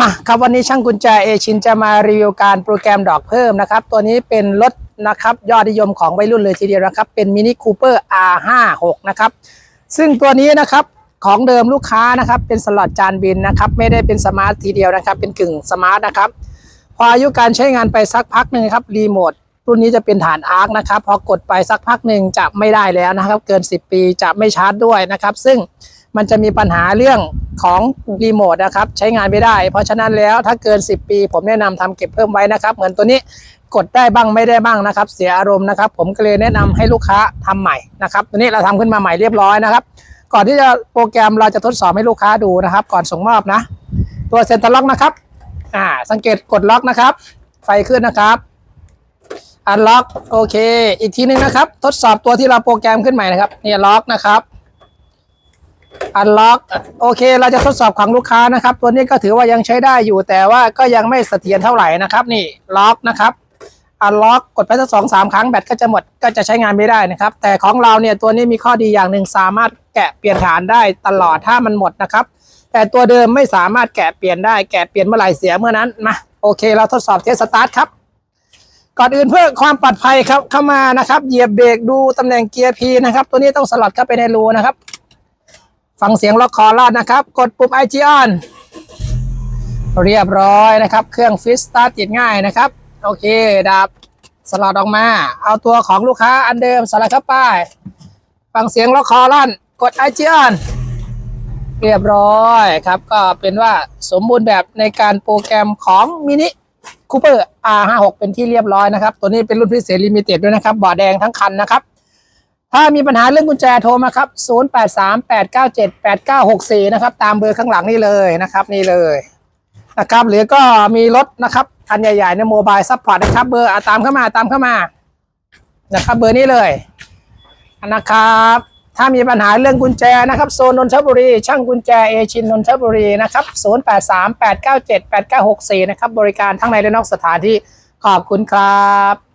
มาครับวันนี้ช่างกุญแจเอชินจะมารีวิวการโปรแกรมดอกเพิ่มนะครับ ตัวนี้เป็นรถนะครับยอดนิยมของวัยรุ่นเลยทีเดียวนะครับ เป็นมินิคูเปอร์ R56 นะครับ ซึ่งตัวนี้นะครับของเดิมลูกค้านะครับ เป็นสล็อตจานบินนะครับ ไม่ได้เป็นสมาร์ททีเดียวนะครับ เป็นกึ่งสมาร์ทนะครับ พออายุการใช้งานไปสักพักหนึ่งครับรีโมทรุ่นนี้จะเป็นฐานอาร์คนะครับ พอกดไปสักพักหนึ่งจะไม่ได้แล้วนะครับ เกิน 10 ปีจะไม่ชาร์จด้วยนะครับ ซึ่งมันจะมีปัญหาเรื่อง ของรีโมทนะครับใช้งานไม่ได้ เพราะฉะนั้นแล้วถ้าเกิน 10 ปี ผมแนะนำทำเก็บเพิ่มไว้นะครับ เหมือนตัวนี้กดได้บ้างไม่ได้บ้างนะครับ เสียอารมณ์นะครับ ผมก็เลยแนะนำให้ลูกค้าทำใหม่นะครับตัวนี้เราทำขึ้นมาใหม่เรียบร้อยนะครับ ก่อนที่จะโปรแกรมเราจะทดสอบให้ลูกค้าดูนะครับ ก่อนส่งมอบนะ ตัวเซ็นเตอร์ล็อกนะครับอ่าสังเกตกดล็อกนะครับ ไฟขึ้นนะครับอันล็อกโอเค อีกทีนึงนะครับ ทดสอบตัวที่เราโปรแกรมขึ้นใหม่นะครับนี่ล็อกนะครับ อันล็อกโอเคเราจะทดสอบของลูกค้านะครับ ตัวนี้ก็ถือว่ายังใช้ได้อยู่แต่ว่าก็ยังไม่เสถียรเท่าไหร่นะครับ นี่ล็อกนะครับอันล็อกกดไปสักสองสามครั้งแบตก็จะหมดก็จะใช้งานไม่ได้นะครับ แต่ของเราเนี่ยตัวนี้มีข้อดีอย่างหนึ่งสามารถแกะเปลี่ยนฐานได้ตลอดถ้ามันหมดนะครับ แต่ตัวเดิมไม่สามารถแกะเปลี่ยนได้แกะเปลี่ยนเมื่อไหร่เสียเมื่อนั้นมาโอเค เราทดสอบเทสสตาร์ทครับก่อนอื่นเพื่อความปลอดภัยครับเข้ามานะครับ เหยียบเบรกดูตำแหน่งเกียร์ P นะครับ ตัวนี้ต้องสลัดเข้าไปในรูนะครับ ฟังเสียงล็อกคอรอดนะครับ กดปุ่ม IG on เรียบร้อยนะครับ เครื่องฟิสตาร์ติดง่ายนะครับ โอเคดับสลัดออกมา เอาตัวของลูกค้าอันเดิมสลัดเข้าไป ฟังเสียงล็อกคอรอนกด IG on เรียบร้อยครับ ก็เป็นว่าสมบูรณ์แบบในการโปรแกรมของมินิคูเปอร์ R56 เป็นที่เรียบร้อยนะครับ ตัวนี้เป็นรุ่นพิเศษลิมิเต็ดด้วยนะครับบอดแดงทั้งคันนะครับ ถ้ามีปัญหาเรื่องกุญแจโทรมาครับ 0838978964 นะครับ ตามเบอร์ข้างหลังนี่เลยนะครับ นี่เลยนะครับ หรือก็มีรถนะครับคันใหญ่ๆในโมบายซัพพอร์ตนะครับ เบอร์ตามเข้ามาตามเข้ามา นะครับ เบอร์นี้เลยนะครับ ถ้ามีปัญหาเรื่องกุญแจนะครับ โซนนนทบุรี ช่างกุญแจเอชินนนทบุรีนะครับ 0838978964 นะครับ บริการทั้งในและนอกสถานที่ขอบคุณครับ